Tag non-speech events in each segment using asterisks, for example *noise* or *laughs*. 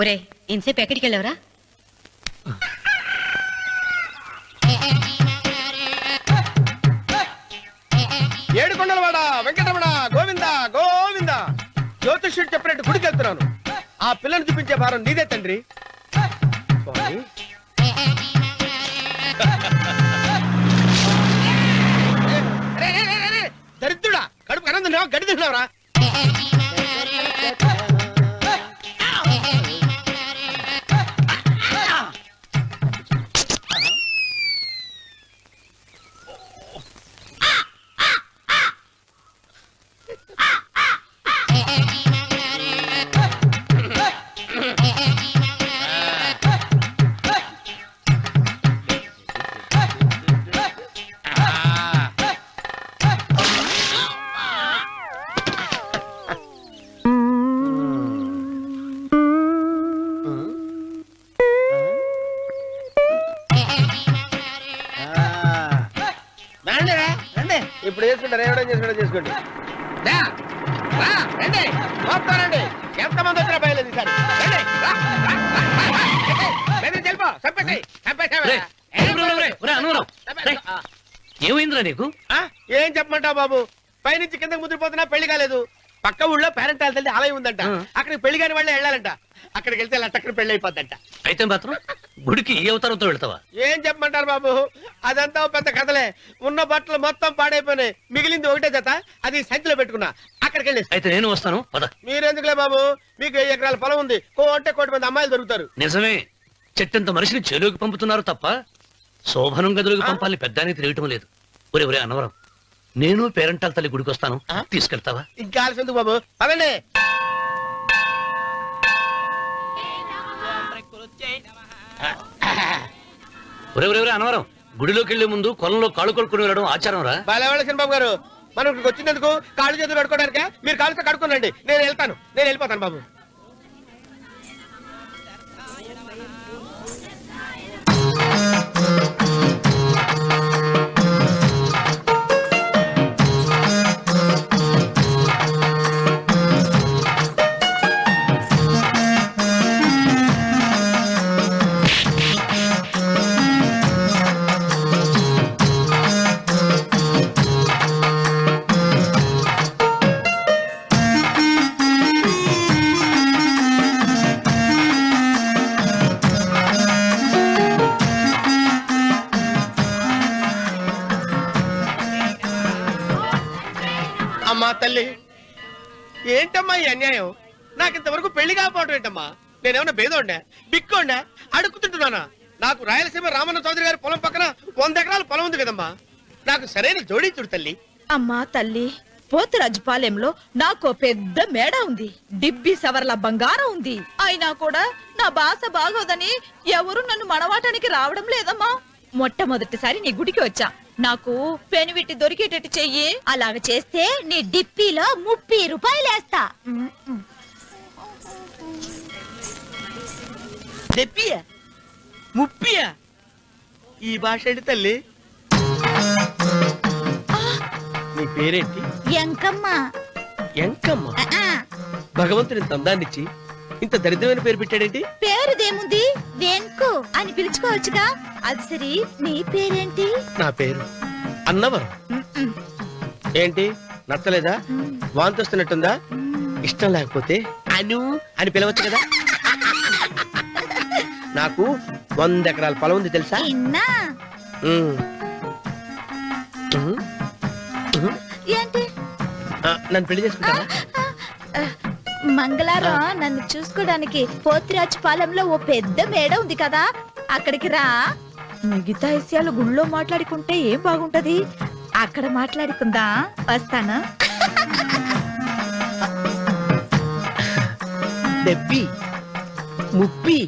ఒరే ఇంతసేపు ఎక్కడికి వెళ్ళావురా? ఏడుకొండలవాడ వెంకటరమణ గోవింద గోవింద. జ్యోతిష్యుడు చెప్పినట్టు గుడికి వెళ్తున్నాను ఆ పిల్లని చూపించే భారం నీదే తండ్రి. స్వామి. దరిద్రుడా కడుపు కనందు గడి తిన్నావురా? ఏమైందిరా నీకు? ఆ, ఏం చెప్పమంటావు బాబు? పైనుంచి కిందకి ముద్రపోతున్నా పెళ్ళి కాలేదు. పక్క ఊళ్ళో పేరెంట్ తల్లి ఆలయం ఉందంట. అక్కడికి పెళ్ళి కాని వాళ్ళే వెళ్ళాలంట. అక్కడికి వెళ్తే లట్టక్కన పెళ్ళి అయిపోద్దంట. అయితే మాత్రం గుడికి ఏ అవతారంతో వెళ్తావా? ఏం చెప్పమంటారు బాబు? అదంతా పెద్ద కథలే. ఉన్న బట్టలు మొత్తం పాడైపోయినాయి. మిగిలింది ఒకటే జత. అది సంచిలో పెట్టుకున్నా. అక్కడికి వెళ్ళి అయితే నేను వస్తాను. పద. మీరెందుకులే బాబు? మీకు వెయ్యి ఎకరాల పొలం ఉంది? కో అంటే కోటి మంది అమ్మాయిలు దొరుకుతారు. నిజమే. చెట్టంత మనిషిని చేలోకి పంపుతున్నారు తప్ప శోభనం గదులకు పంపాలని పెద్దానికి తెలియటం లేదు. ఒరే ఒరే అనవరం నేను పేరంటాల తల్లి గుడికి వస్తాను? తీసుకెళ్తావా? ఇంకా ఆలస్యం ఎందుకు బాబు? పదండి ఒరే ఒరే ఒరే అనవరం గుడిలోకి వెళ్ళే ముందు కొలంలో కాళ్ళు కొడుకుని వెళ్ళడం ఆచారం రా. బాలేవాళ్ళ బాబు గారు? మనం ఇక్కడికి వచ్చినందుకు కాళ్ళు చేతులు కడుక్కోవడానికే? మీరు కాళ్ళతో కడుక్కోనండి నేను వెళ్తాను. నేను వెళ్ళిపోతాను బాబు. కాకపోవడం ఏంటమ్మా? నేనేమన్నా బేదోండా బిక్కోండా అడుగుతుంటున్నానా నాకు రాయలసీమ రామన్న చౌదరి గారి పొలం పక్కన వంద ఎకరాల పొలం ఉంది కదమ్మా. నాకు సరైన జోడించుడు తల్లి. అమ్మా తల్లి పోతురాజుపాలెంలో నాకు పెద్ద మేడ ఉంది. డిబ్బి సవర్ల బంగారం ఉంది. అయినా కూడా నా భాష బాగోదని ఎవరు నన్ను మనవాటానికి రావడం లేదమ్మా. మొట్టమొదటిసారి నీ గుడికి వచ్చా. నాకు పెనివిట్టి దొరికేటట్టు చెయ్యి. అలాగ చేస్తే నీ డిప్పిలో ముప్పై రూపాయలు దెప్పియా ముప్పియా ఈ భాష ఏంటి తల్లి? నీ పేరేంటి? ఎంకమ్మా. ఎంకమ్మ? భగవంతుని ఇంత అందాన్నిచ్చి ఇంత దరిద్రమైన పేరు పెట్టాడేంటి? పేరుదేముంది? వెంకు అని పిలుచుకోవచ్చుగా? అది సరి నీ పేరేంటి? నా పేరు అన్నవరం. ఏంటి? నచ్చలేదా? వాంతి వస్తున్నట్టుందా ఇష్టం లేకపోతే అను అని పిలవచ్చు కదా? నాకు వంద ఎకరాల పొలం ఉంది తెలుసా. ఏంటి? నన్ను పెళ్ళి చేసుకుంటావా? మంగళారం నన్ను చూసుకోవడానికి పోతిరాజు పాలెంలో ఓ పెద్ద మేడ ఉంది కదా అక్కడికి రా. మిగతా విషయాలు గుళ్ళో మాట్లాడుకుంటే ఏం బాగుంటది? అక్కడ మాట్లాడుకుందా? వస్తాను. ముప్పి.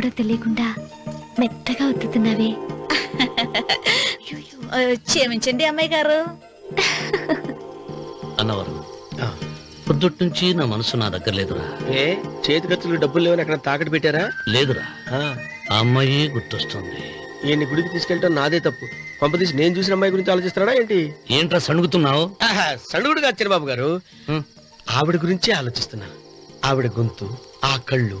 కూడా తెలియకుండా మెత్తగా ఒత్తుతున్నావే ఆ, *laughs* క్షమించండి అమ్మాయి గారు. అన్నవరం పొద్దుటి నుంచి నా మనసు నా దగ్గర లేదురా. ఏ చేతి ఖర్చులు డబ్బులు లేవని అక్కడ తాకట్టు పెట్టారా? లేదురా. ఆ, అమ్మాయి గుర్తొస్తుంది. ఈయన్ని గుడికి తీసుకెళ్ళటం నాదే తప్పు. పంపదీసి నేను చూసిన అమ్మాయి గురించి ఆలోచిస్తున్నాడా ఏంటి? ఏంట్రా సణుగుతున్నావు? ఆహా, సణుగుడు కాదు చిన్నబాబు గారు. ఆవిడ గురించే ఆలోచిస్తున్నా. ఆవిడ గొంతు ఆ కళ్ళు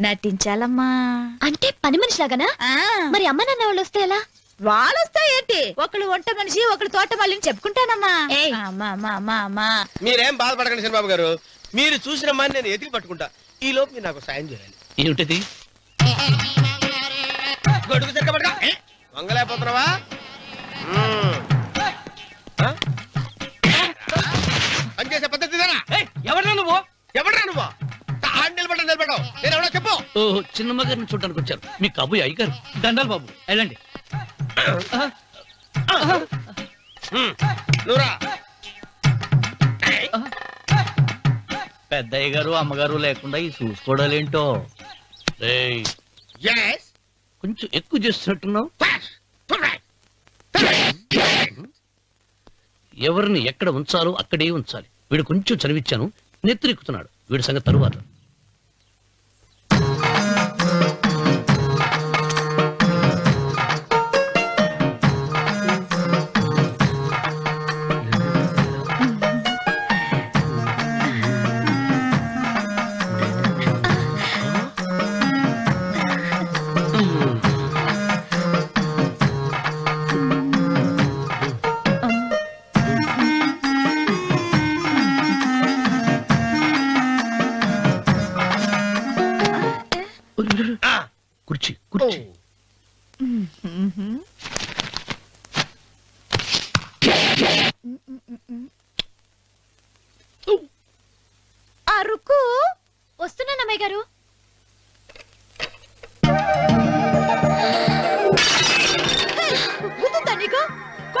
నటించాలమ్మా. అంటే పని మనిషిలాగానా? ఆ, మరి అమ్మ నాన్న వాళ్ళు వస్తే ఎలా? వాళ్ళొస్తా ఏంటి? ఒకళ్ళు వంట మనిషి ఒకళ్ళు తోట మళ్ళీ చెప్పుకుంటానమ్మా. ఏయ్. అమ్మా అమ్మా అమ్మా అమ్మా. మీరేం బాధపడకండి చిన్నబాబు గారు. మీరు చూసిన అమ్మాయిని నేను ఎతికి పట్టుకుంటా. ఈ లోపు మీరు నాకు సాయం చేయాలి. ఏమిటది గొడుగు. ఏ? వంగలేకపోతున్నావా? పనిచేసే పద్ధతి? ఎవరా నువ్వు? ఎవడ్రా నువ్వు? ఆడి నిలబడ్డా నిలబడ్డావు నేను ఎవడో చెప్పు. ఓ చిన్నమ్మ గారిని చూడడానికి వచ్చారు. మీ కబుయ్ అయ్యగారు. దండాలు బాబు వెళ్ళండి. నువ్వురా పెద్దయ్య గారు అమ్మగారు లేకుండా ఈ చూసుకోవడాలేంటో? రేయ్, ఎస్ కొంచెం ఎక్కువ చేస్తున్నట్టున్నావు? ఎవరిని ఎక్కడ ఉంచాలో అక్కడే ఉంచాలి. వీడు కొంచెం చదివిచ్చాను నెత్తిరెక్కుతున్నాడు. వీడి సంగతి తరువాత.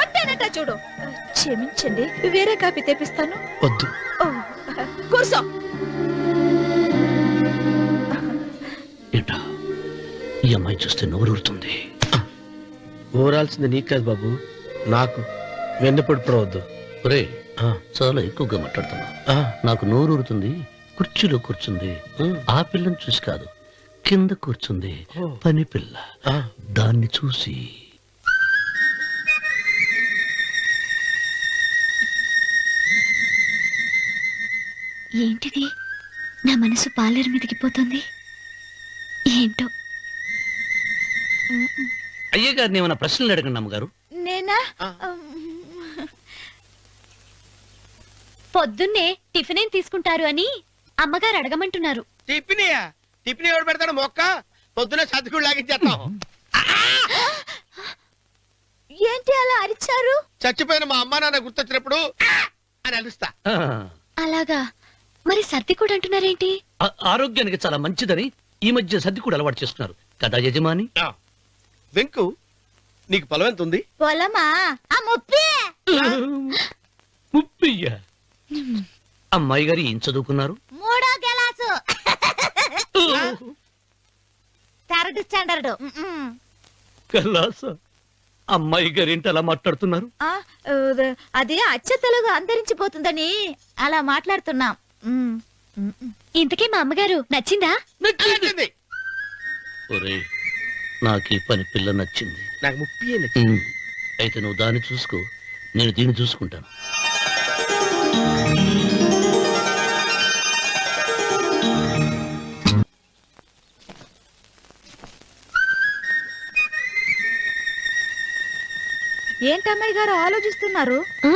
కొట్టానట చూడు. క్షమించండి వేరే కాపీ తెప్పిస్తాను. వద్దు. కూర్చో. ఏంటా? ఈ అమ్మాయి చూస్తే నోరూరుతుంది. ఊరాల్సింది నీకు కాదు బాబు. నాకు వెన్నపొడి పడవద్దు ఒరే చాలా ఎక్కువగా మాట్లాడుతున్నా. నాకు నోరూరుతుంది కుర్చీలో కూర్చుంది ఆ. పిల్లని చూసి కాదు కింద కూర్చుంది. పని పిల్ల. దాన్ని చూసి ఏంటిది? నా మనసు పాలేరు మీదకి పోతుంది. ఏంటో? అయ్య గారిని ఏమైనా ప్రశ్నలు అడగండి అమ్మగారు. నేనా? ఆ. పొద్దున్నే టిఫిన్ ఏం తీసుకుంటారు అని అమ్మగారు అడగమంటున్నారు. టిఫినియా? టిఫిన్ ఎవడు పెడతాడు మొక్క? పొద్దున సతుకుడు లాగించేస్తాం. ఏంటి అలా అరిచారు? చచ్చిపోయిన మా అమ్మా నాన్న గుర్తొచ్చినప్పుడు "ఆ!" అని అలుస్తా. అలాగా? మరి సర్ది కూడా అంటున్నారేంటి? ఆరోగ్యానికి చాలా మంచిదని ఈ మధ్య సర్ది కూడా అలవాటు చేస్తున్నారు. కదా యజమాని? వెంకు నీకు పొలం ఎంత ఉంది? పొలమా? ఆ ముప్పి. ముప్పయ్య అమ్మాయి గారు ఏం చదువుకున్నారు? మూడో గెలాసు థర్డ్ స్టాండర్డ్. కల్లాస అమ్మాయి గారు ఏంటి అలా మాట్లాడుతున్నారు? అది అచ్చ తెలుగు అంతరించిపోతుందని అలా మాట్లాడుతున్నాం. ఇంతకీ మా అమ్మగారు నచ్చిందా? నచ్చింది. ఒరే నాకు ఈ పని పిల్ల నచ్చింది. నాకు ముప్పి అయితే నువ్వు దాన్ని చూసుకో నేను దీన్ని చూసుకుంటాను. ఏంటమ్మాయి గారు ఆలోచిస్తున్నారు? ఆ?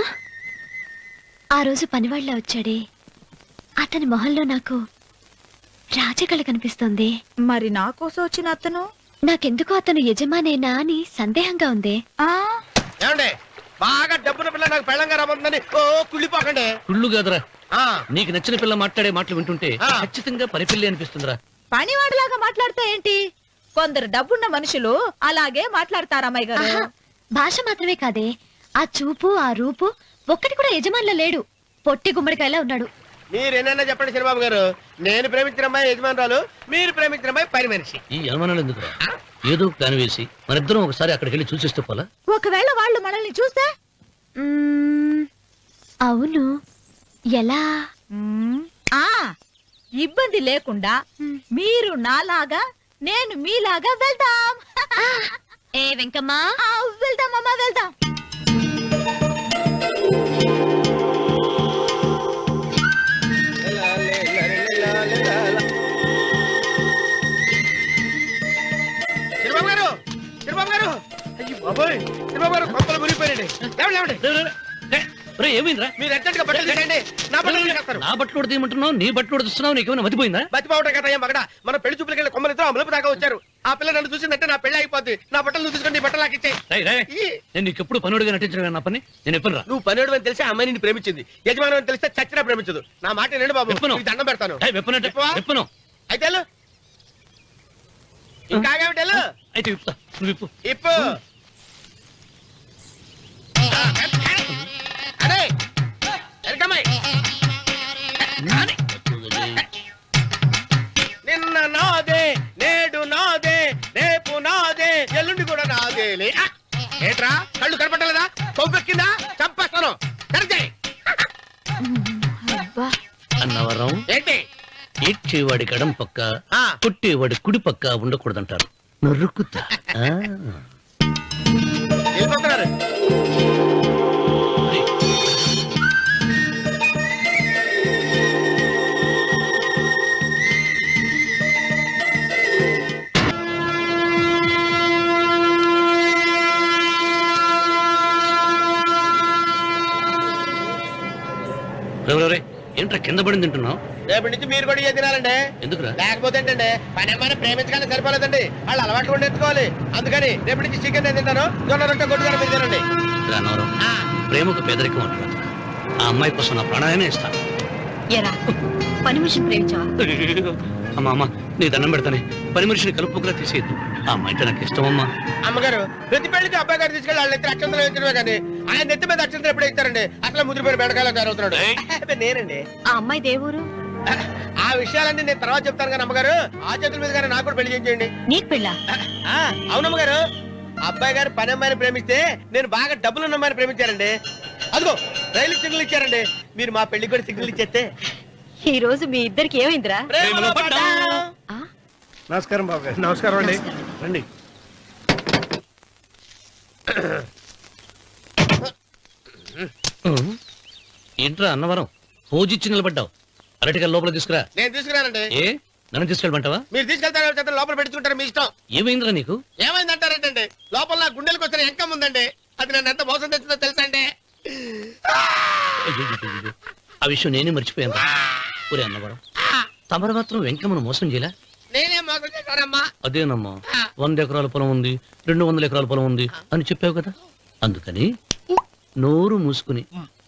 ఆ రోజు పనివాళ్ళ వచ్చాడే. అతని మొహంలో నాకు రాజకళ కనిపిస్తోంది. మరి నా కోసం వచ్చిన అతను? నాకెందుకో అతను యజమానేనా అని సందేహంగా ఉంది. ఆ? ఏమండి? బాగా డబ్బున పిల్ల నాకు పెళ్ళంగా రమ్మందని ఓ కుళ్ళిపోకండి కుళ్ళు కాదురా. ఆ, నీకు నచ్చిన పిల్ల మాట్లాడే మాటలు వింటుంటే ఆ. ఖచ్చితంగా పరిపిల్లి అనిపిస్తుందిరా. పనివాడిలాగా మాట్లాడతా ఏంటి? కొందరు డబ్బున్న మనుషులు అలాగే మాట్లాడతారు అమ్మాయి గారు. ఆహా, భాష మాత్రమే కాదే. ఆ చూపు ఆ రూపు ఒక్కటి కూడా యజమానిలో లేడు. పొట్టి గుమ్మడికాయలా ఉన్నాడు. మీరు ఎన్నైనా చెప్పండి చిరబాబు గారు. నేను ప్రేమించిన అమ్మాయి యజమానురాలు మీరు ప్రేమించిన అమ్మాయి పని మనిషి. ఈ అనుమానాలు ఎందుకురా? ఏదో కాని వేసి మనిద్దరం ఒకసారి అక్కడికి వెళ్ళి చూసేస్తే పోలా? ఒకవేళ వాళ్ళు మనల్ని చూస్తే? మ్మ్, అవును. ఎలా? మ్మ్, ఆ ఇబ్బంది లేకుండా మీరు నాలాగా నేను మీలాగా వెళ్దాం. ఏ వెంకమ్మా? ఆ, వెళ్దాం అమ్మా వెళ్దాం. ఏమైందిరా? మీరు అర్జెంట్గా బట్టలు తీసేయండి. నా బట్టలు తీసేస్తారు. నా బట్టలు ఉడతీయమంటున్నావు నీ బట్టలు ఉడుతున్నావు నీకేమైనా మతిపోయిందా? బతిపావటం కదా ఏం మగడ మన పెళ్ళి చూపులకి వెళ్ళి కొమ్మలితో అమలుపు దాకా వచ్చారు. ఆ పిల్ల నన్ను చూసిందంటే నా పెళ్ళి అయిపోద్ది. నా బట్టలు నీ బట్టలు నేను నీకు ఎప్పుడు పనుడిగా నటించడం నా పని? నేను ఎప్పుడు నువ్వు పనివాడు అని తెలిసి ఆ అమ్మాయి నిన్ను ప్రేమించింది. యజమాని అని తెలిస్తే చచ్చినా ప్రేమించదు. నా మాట నేను బాబు. దండం పెడతాను? విప్పను అయితే. ఇంకా. అయితే ఇప్పు ఎరకమ్మాయి నిన్న నాదే నేడు నాదే రేపు నాదే ఎల్లుండి కూడా నాదేలే! ఏట్రా? కళ్ళు కనపట్టలేదా? కొవ్వెక్కిందా? చంపేస్తాను. కరెక్టే. అబ్బా. అన్నవరం ఏంటి? ఏడ్చేవాడి గడం పక్క ఆ. కొట్టేవాడి కుడి పక్క ఉండకూడదంటారు. నరుక్కుతా. వెళ్ళిపోతున్నారు రే, ఏంట్రా కింద పడింది తింటున్నావు? రేపటి నుంచి మీరు కూడా ఇదే తినాలండి. ఎందుకురా? లేకపోతే ఏంటంటే పని అమ్మాయిని ప్రేమించగానే సరిపోలేదండి. వాళ్ళు అలవాటు కూడా నేర్చుకోవాలి. అందుకని రేపటి నుంచి చికెన్ నేను తింటాను. జొన్న రొట్టె కొట్టుకొని మీరు తినండి. రా, అన్నవరం ఆ, ప్రేమకు పేదరికం అంటారు ఆ అమ్మాయి కోసం నా ప్రాణాయనే ఇస్తాను. ఎరా పని మనిషిని ప్రేమించావా? అమ్మా అమ్మ నీ దండం పెడతానే. పని మనిషిని కలుపుకులా తీసేయద్దు. ఆ అమ్మాయి అంటే నాకు ఇష్టం అమ్మా అమ్మగారు ప్రతి పెళ్ళికి అబ్బాయి గారు తీసుకెళ్ళి వాళ్ళ ఎత్తి అక్షంతలు వేయించడమే కానీ ఆయన నెత్తి మీద అక్షంతలు ఎప్పుడు ఇస్తారండి అసలు ముదిరిపోయిన బెడకాయలు తయారవుతున్నాడు. నేనండి. ఆ అమ్మాయి దేవురు ఆ విషయాలన్నీ నేను తర్వాత చెప్తాను కానీ అమ్మగారు ఆ చేతుల మీద గారు నాకు కూడా పెళ్ళి చేయండి నీకు పెళ్ళా? ఆ, అవునమ్మగారు అబ్బాయి గారు పని అమ్మాయిని ప్రేమిస్తే నేను బాగా డబ్బులు ఉన్న అమ్మాయిని ప్రేమించారండి అదిగో రైలు సిగ్నల్ ఇచ్చారండి. మీరు మా పెళ్ళికి కూడా సిగ్నల్ ఇచ్చేస్తే. ఈ రోజు మీ ఇద్దరికి ఏమైందిరా? ప్రేమలో పడ్డాం. ఆ? నమస్కారం బాబు గారు. నమస్కారం అండి. రండి. ఏంట్రా అన్నవరం? పూజిచ్చి నిలబడ్డావు. అరటిగా లోపల తీసుకురా. నేను తీసుకురానండి. ఏ? నన్ను తీసుకెళ్ళమంటావా? మీరు తీసుకెళ్తారో చేత లోపల పెట్టుకుంటారు మీ ఇష్టం. ఏమైందిరా నీకు? ఏమైందంటారేంటండి? లోపల నా గుండెలకు వచ్చిన ఎంకం ఉందండి. అది నన్ను ఎంత మోసం తెచ్చిందో తెలుసా అండి అయ్యయ్యయ్యయ్యో. ఆ విషయం నేనే మర్చిపోయాను ఒరే అన్నవరం తమరు మాత్రం వెంకమ్మను మోసం చేయలే? నేనే మోసం చేశానమ్మా అదేనమ్మా. వంద ఎకరాల పొలం ఉంది రెండు వందల ఎకరాల పొలం ఉంది అని చెప్పావు కదా. అందుకని నోరు మూసుకుని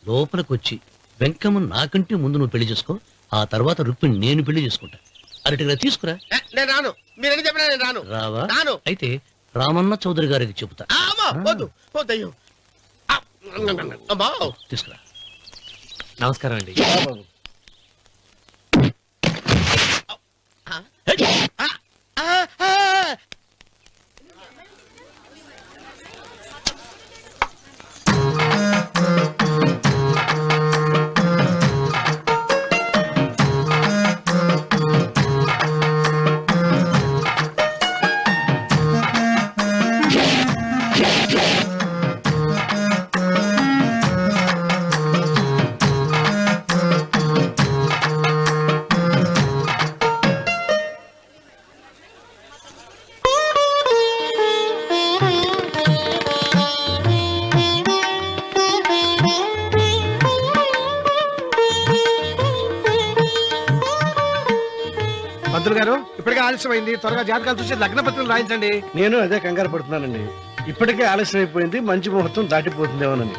లోపలికి వచ్చి వెంకమ్మ నాకంటే ముందు నువ్వు పెళ్ళి చేసుకో ఆ తర్వాత రుక్మిణి నేను పెళ్ళి చేసుకుంటా. అరటిగా తీసుకురా. నేను రాను. మీరని చెప్పినా నేను రాను. రావా? రాను. అయితే రామన్న చౌదరి గారికి చెబుతా. తీసుకురా. నమస్కారం అండి. ఆ, ఆ, ఆ. ఆలస్యమైంది. త్వరగా జాతకాలు చూసి లగ్న పత్రికలు రాయించండి. నేను అదే కంగారు పడుతున్నానండి. ఇప్పటికే ఆలస్యం అయిపోయింది మంచి ముహూర్తం దాటిపోతుందేమోనని.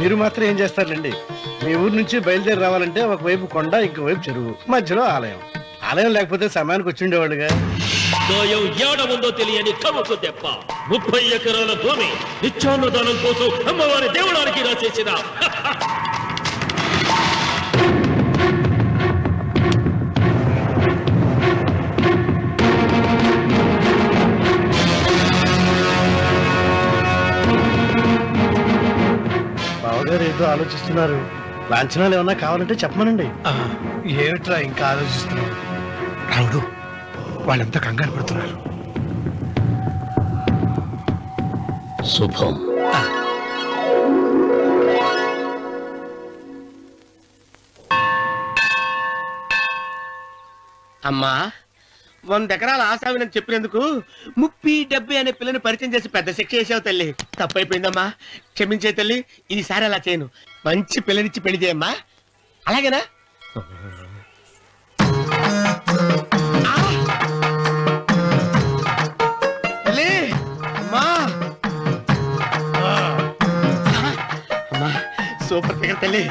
మీరు మాత్రం ఏం చేస్తారండి మీ ఊరు నుంచి బయలుదేరి రావాలంటే ఒకవైపు కొండ ఇంకోవైపు చెరువు మధ్యలో ఆలయం. ఆలయం లేకపోతే సమయానికి వచ్చి ఉండేవాళ్ళుగా. దోయం ఏడముందో తెలియని దెబ్బ ముప్పై ఎకరాల భూమి నిత్యాన్నదానం కోసం అమ్మవారి దేవుడానికి రాసేసిన. *laughs* బావగారు ఏదో ఆలోచిస్తున్నారు. లాంఛనాలు ఏమన్నా కావాలంటే చెప్పమనండి. ఏమిట్రా ఇంకా ఆలోచిస్తున్నావు? రావుడు వాళ్ళంతా కంగారు పడుతున్నారు. శుభం. అమ్మా వంద ఎకరాల ఆశావినని చెప్పినందుకు ముప్పి డెబ్బై అనే పిల్లని పరిచయం చేసి పెద్ద శిక్ష చేసావు తల్లి. తప్పైపోయిందమ్మా. క్షమించే తల్లి ఈసారి అలా చేయను. మంచి పిల్లనిచ్చి పెళ్ళి చేయమ్మా. అలాగేనా? తల్లి! సూపర్ ఫిగర్ తల్లి.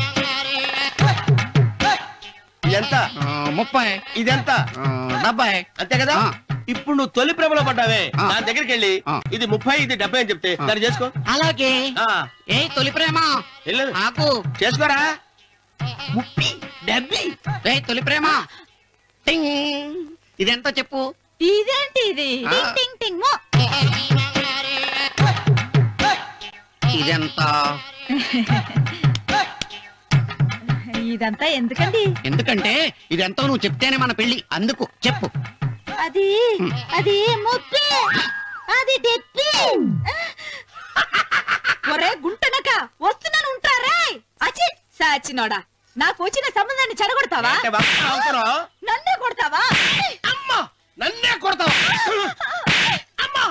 ఎంత ఆ, ముప్పై. ఇదెంత? డెబ్బై. అంతే కదా. ఇప్పుడు నువ్వు తొలి ప్రేమలో పడ్డావే. దాని దగ్గరికి వెళ్ళి. ఇది ముప్పై ఇది డెబ్బై అని చెప్తే. దాన్ని చేసుకో. అలాగే. ఆ, ఏ తొలి ప్రేమ? వెళ్ళు ఆకు చేసుకోరా? ముప్పి డెబ్బై. ఏ తొలి ప్రేమ? టింగ్. ఇదెంత చెప్పు. ఇదేంటి ఇది. టింగ్ టింగ్ టింగ్. మో. ఇదెంత? *laughs* ఇదంతా ఎందుకండి? ఎందుకంటే ఇదెంతో నువ్వు చెప్తేనే మన పెళ్ళి అందుకు చెప్పు. అది అది ముప్పి అది డెప్పి. ఒరే గుంటనక వస్తున్నాను ఉంటారే అచి సాచినోడా నాకు వచ్చిన సంబంధాన్ని చెడగొడతావా? అంటే బాగా అవసరం నన్నే కొడతావా? అమ్మా నన్నే కొడతావు? అమ్మా.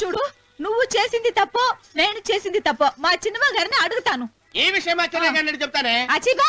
చూడు నువ్వు చేసింది తప్పో నేను చేసింది తప్పో మా చిన్నమ్మ గారిని అడుగుతాను. ఏ విషయం చెప్తానే? అచిబా?